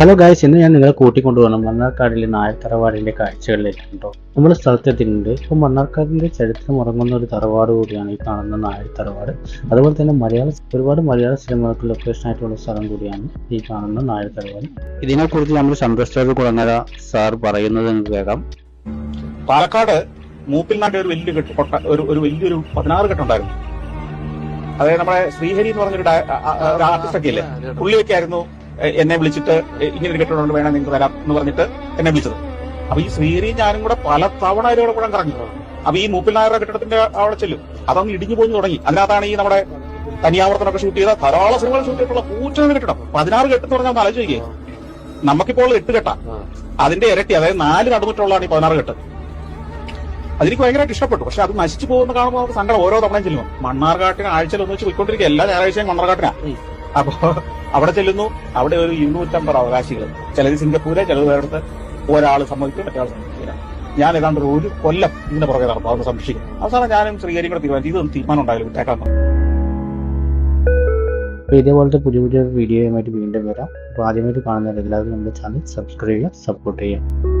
Hello guys ഇന്ന് ഞാൻ നിങ്ങളെ കൂട്ടിക്കൊണ്ടുപോകണം മണ്ണാർക്കാടിലെ നായർ തറവാടിന്റെ കാഴ്ചകളിലേക്കുണ്ടോ. നമ്മൾ സ്ഥലത്തെത്തിയിട്ടുണ്ട്. ഇപ്പോൾ മണ്ണാർക്കാടിന്റെ ചരിത്രം ഉറങ്ങുന്ന ഒരു തറവാട് കൂടിയാണ് ഈ കാണുന്ന നായർ തറവാട് അതുപോലെ തന്നെ മലയാള ഒരുപാട് മലയാള സിനിമകൾക്ക് ലൊക്കേഷൻ ആയിട്ടുള്ള സ്ഥലം കൂടിയാണ് ഈ കാണുന്ന നായർ തറവാട് ഇതിനെക്കുറിച്ച് നമ്മൾ സന്തോഷ് കുളങ്ങര സാർ പറയുന്നത് നിങ്ങൾക്ക് കേൾക്കാം. പാലക്കാട് മൂപ്പിൽ നാട്ടിൽ ഒരു വലിയ കെട്ട് കൊട്ട ഒരു ഒരു വലിയൊരു പതിനാറ് കെട്ടുണ്ടായിരുന്നു. അതായത് നമ്മുടെ ശ്രീഹരി എന്ന് പറഞ്ഞൊരു ആർട്ടിസ്റ്റ് ഒക്കെ ഇല്ലേ? പുള്ളിയൊക്കെ ആയിരുന്നു എന്നെ വിളിച്ചിട്ട് ഇങ്ങനെ ഒരു കെട്ടിടമുണ്ട് വേണം നിങ്ങൾക്ക് തരാം എന്ന് പറഞ്ഞിട്ട് എന്നെ വിളിച്ചത്. അപ്പൊ ഈ ശ്രീരി ഞാനും കൂടെ പല തവണ അതിലൂടെ കൂടെ കറങ്ങി അപ്പൊ ഈ മൂപ്പിൽ നായരുടെ കെട്ടിടത്തിന്റെ അവിടെ ചെല്ലും. അതങ്ങ് ഇടിഞ്ഞു പോയി തുടങ്ങി. അതിനകത്താണ് ഈ നമ്മുടെ തനിയാവർത്തനൊക്കെ ഷൂട്ട് ചെയ്ത ധാരാളം സിനിമകൾ ഷൂട്ട് ചെയ്തിട്ടുള്ള കൂറ്റൊരു കെട്ടിടം. പതിനാറ് കെട്ടെന്ന് പറഞ്ഞാൽ ഒന്ന് ആലോചിക്കേ. നമുക്കിപ്പോൾ എട്ട് കെട്ട. അതിന്റെ ഇരട്ടി അതായത് നാല് നടന്നിട്ടുള്ളതാണ് ഈ പതിനാറ് കെട്ട്. അതെനിക്ക് ഭയങ്കരമായിട്ട് ഇഷ്ടപ്പെട്ടു. പക്ഷെ അത് നശിച്ചു പോകുന്ന കാണുമ്പോൾ നമുക്ക് സങ്കടം. ഓരോ തവണയും ചെല്ലുന്നു മണ്ണാർകാട്ടിന് ആഴ്ചയിൽ ഒന്ന് വെച്ച് പോയിക്കൊണ്ടിരിക്കുക. എല്ലാ ഞായറാഴ്ചയും മണ്ണാർകാട്ടിനാ. അപ്പൊ അവിടെ ചെല്ലുന്നു. അവിടെ ഒരു ഇരുന്നൂറ്റമ്പത് അവകാശികൾ. ചിലത് സിംഗപ്പൂര് ചിലത് വേറെ ഒരാൾ സമ്മതിക്കും മറ്റേ സമ്മതിക്കില്ല. ഞാൻ ഏതാണ്ട് ഒരു കൊല്ലം ഇതിന്റെ പുറകെ നടന്നു അതൊന്ന് സംരക്ഷിക്കും. അവസാനം ഞാനും ശ്രീകരിയും കൂടെ തീരുമാനിച്ചു. ഇതൊന്നും തീരുമാനം ഉണ്ടായാലും വിട്ടേക്കാം അപ്പോൾ ഇതേപോലത്തെ പുതിയ പുതിയ വീഡിയോയുമായിട്ട് വീണ്ടും വരാം. അപ്പോൾ ആദ്യമായിട്ട് കാണുന്നവരെല്ലാവരും നമ്മുടെ ചാനൽ സബ്സ്ക്രൈബ് ചെയ്യുക സപ്പോർട്ട് ചെയ്യുക.